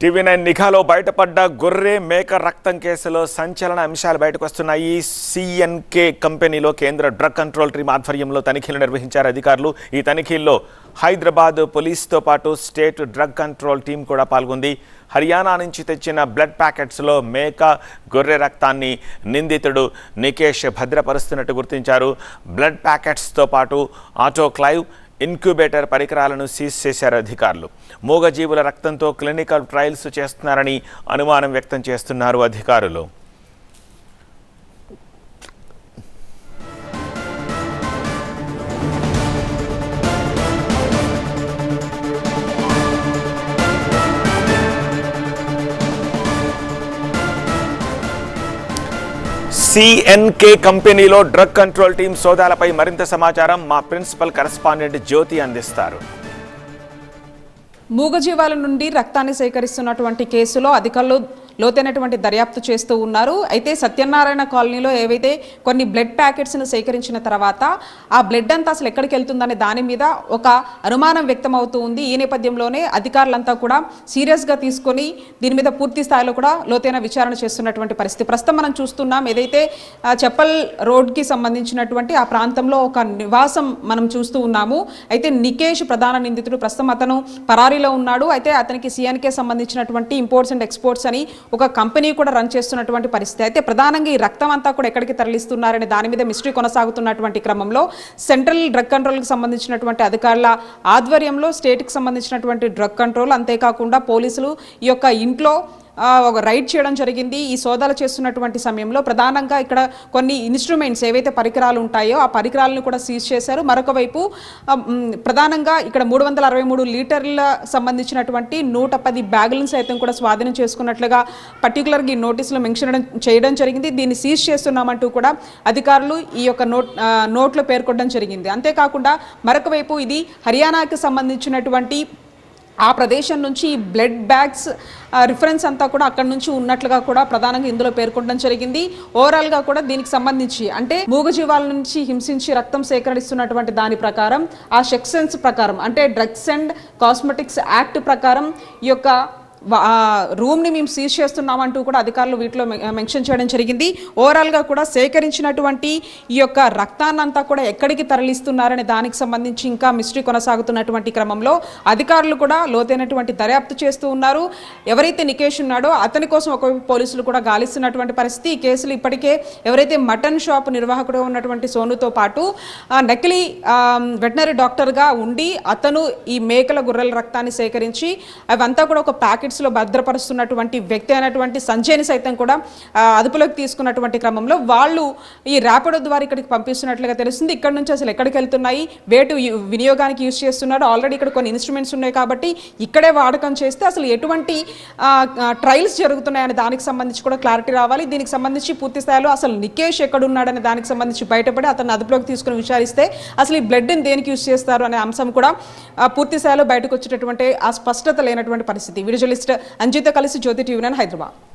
TV nine నిఘాలో బయటపడ్డ గొర్రె మేక రక్తం కేసులో సంచలన అంశాలు బయటకు వస్తున్నాయి సిఎన్కే కంపెనీలో కేంద్ర డ్రగ్ కంట్రోల్ టీం ఆధ్వర్యంలో తనిఖీలు నిర్వహించారు అధికారులు. ఈ తనిఖీల్లో హైదరాబాద్ పోలీస్తో పాటు స్టేట్ డ్రగ్ కంట్రోల్ టీం కూడా పాల్గొంది. హర్యానా నుంచి తెచ్చిన బ్లడ్ ప్యాకెట్స్లో మేక గొర్రె రక్తాన్ని నిందితుడు నికేష్ భద్రపరుస్తున్నట్టు గుర్తించారు. బ్లడ్ ప్యాకెట్స్తో పాటు ఆటోక్లైవ్ ఇన్క్యుబేటర్ పరికరాలను సీజ్ చేశారు అధికారులు. మూగజీవుల రక్తంతో క్లినికల్ ట్రయల్స్ చేస్తున్నారని అనుమానం వ్యక్తం చేస్తున్నారు అధికారులు. సిఎన్కే కంపెనీలో డ్రగ్ కంట్రోల్ టీం సోదాలపై మరింత సమాచారం మా ప్రిన్సిపల్ కరెస్పాండెంట్ జ్యోతి అందిస్తారు. మూగజీవాల నుండి రక్తాన్ని సేకరిస్తున్నటువంటి కేసులో అధికారులు లోతైనటువంటి దర్యాప్తు చేస్తూ ఉన్నారు. అయితే సత్యనారాయణ కాలనీలో ఏవైతే కొన్ని బ్లడ్ ప్యాకెట్స్ను సేకరించిన తర్వాత ఆ బ్లడ్ అంతా అసలు ఎక్కడికి వెళ్తుందనే దాని మీద ఒక అనుమానం వ్యక్తం అవుతూ ఉంది. ఈ నేపథ్యంలోనే అధికారులంతా కూడా సీరియస్గా తీసుకొని దీని మీద పూర్తి స్థాయిలో కూడా లోతైన విచారణ చేస్తున్నటువంటి పరిస్థితి. ప్రస్తుతం మనం చూస్తున్నాం ఏదైతే చెప్పల్ రోడ్కి సంబంధించినటువంటి ఆ ప్రాంతంలో ఒక నివాసం మనం చూస్తూ ఉన్నాము. అయితే నికేష్ ప్రధాన నిందితుడు ప్రస్తుతం అతను పరారీలో ఉన్నాడు. అయితే అతనికి సిఎన్కే సంబంధించినటువంటి ఇంపోర్ట్స్ అండ్ ఎక్స్పోర్ట్స్ అని ఒక కంపెనీ కూడా రన్ చేస్తున్నటువంటి పరిస్థితి. అయితే ప్రధానంగా ఈ రక్తం అంతా కూడా ఎక్కడికి తరలిస్తున్నారనే దాని మీద మిస్టరీ కొనసాగుతున్నటువంటి క్రమంలో సెంట్రల్ డ్రగ్ కంట్రోల్కి సంబంధించినటువంటి అధికారుల ఆధ్వర్యంలో స్టేట్కి సంబంధించినటువంటి డ్రగ్ కంట్రోల్ అంతేకాకుండా పోలీసులు ఈ యొక్క ఇంట్లో ఒక రైడ్ చేయడం జరిగింది. ఈ సోదాలు చేస్తున్నటువంటి సమయంలో ప్రధానంగా ఇక్కడ కొన్ని ఇన్స్ట్రుమెంట్స్ ఏవైతే పరికరాలు ఉంటాయో ఆ పరికరాలను కూడా సీజ్ చేశారు. మరొక వైపు ప్రధానంగా ఇక్కడ మూడు వందల అరవై మూడు లీటర్ల సంబంధించినటువంటి నూట పది బ్యాగులను సైతం కూడా స్వాధీనం చేసుకున్నట్లుగా పర్టికులర్గా ఈ నోటీసులు మెన్షన్ చేయడం జరిగింది. దీన్ని సీజ్ చేస్తున్నామంటూ కూడా అధికారులు ఈ యొక్క నోట్ నోట్లో పేర్కొనడం జరిగింది. అంతేకాకుండా మరొక వైపు ఇది హర్యానాకి సంబంధించినటువంటి ఆ ప్రదేశం నుంచి ఈ బ్లడ్ బ్యాగ్స్ రిఫరెన్స్ అంతా కూడా అక్కడ నుంచి ఉన్నట్లుగా కూడా ప్రధానంగా ఇందులో పేర్కొనడం జరిగింది. ఓవరాల్గా కూడా దీనికి సంబంధించి అంటే మూగజీవాల నుంచి హింసించి రక్తం సేకరిస్తున్నటువంటి దాని ప్రకారం ఆ సెక్షన్స్ ప్రకారం అంటే డ్రగ్స్ అండ్ కాస్మెటిక్స్ యాక్ట్ ప్రకారం ఈ యొక్క ఆ రూమ్ని మేము సీజ్ చేస్తున్నామంటూ కూడా అధికారులు వీటిలో మె- మెన్షన్ చేయడం జరిగింది. ఓవరాల్గా కూడా సేకరించినటువంటి ఈ యొక్క రక్తాన్నంతా కూడా ఎక్కడికి తరలిస్తున్నారనే దానికి సంబంధించి ఇంకా మిస్టరీ కొనసాగుతున్నటువంటి క్రమంలో అధికారులు కూడా లోతైనటువంటి దర్యాప్తు చేస్తూ ఉన్నారు. ఎవరైతే నికేష్ ఉన్నాడో అతని కోసం ఒకవైపు పోలీసులు కూడా గాలిస్తున్నటువంటి పరిస్థితి. ఈ కేసులు ఇప్పటికే ఎవరైతే మటన్ షాప్ నిర్వాహకుడు ఉన్నటువంటి సోనుతో పాటు నకిలీ వెటనరీ డాక్టర్గా ఉండి అతను ఈ మేకల గొర్రెల రక్తాన్ని సేకరించి అవంతా కూడా ఒక ప్యాకెట్ ప్యాకెట్స్లో భద్రపరుస్తున్నటువంటి వ్యక్తి అయినటువంటి సంజయ్ని సైతం కూడా అదుపులోకి తీసుకున్నటువంటి క్రమంలో వాళ్ళు ఈ ర్యాపిడో ద్వారా ఇక్కడికి పంపిస్తున్నట్లుగా తెలుస్తుంది. ఇక్కడ నుంచి అసలు ఎక్కడికి వెళ్తున్నాయి? వేటు వినియోగానికి యూజ్ చేస్తున్నారు. ఆల్రెడీ ఇక్కడ కొన్ని ఇన్స్ట్రుమెంట్స్ ఉన్నాయి కాబట్టి ఇక్కడే వాడకం చేస్తే అసలు ఎటువంటి ట్రయల్స్ జరుగుతున్నాయనే దానికి సంబంధించి కూడా క్లారిటీ రావాలి. దీనికి సంబంధించి పూర్తి స్థాయిలో అసలు నికేష్ ఎక్కడున్నాడనే దానికి సంబంధించి బయటపడి అతను అదుపులోకి తీసుకుని విచారిస్తే అసలు ఈ బ్లడ్ని దేనికి యూజ్ చేస్తారు అనే అంశం కూడా పూర్తి స్థాయిలో బయటకు వచ్చేటటువంటి ఆ స్పష్టత లేనటువంటి పరిస్థితి. విడుదల జర్నలిస్ట్ అంజిత కలిసి జ్యోతి టీవీ నైన్ హైదరాబాద్.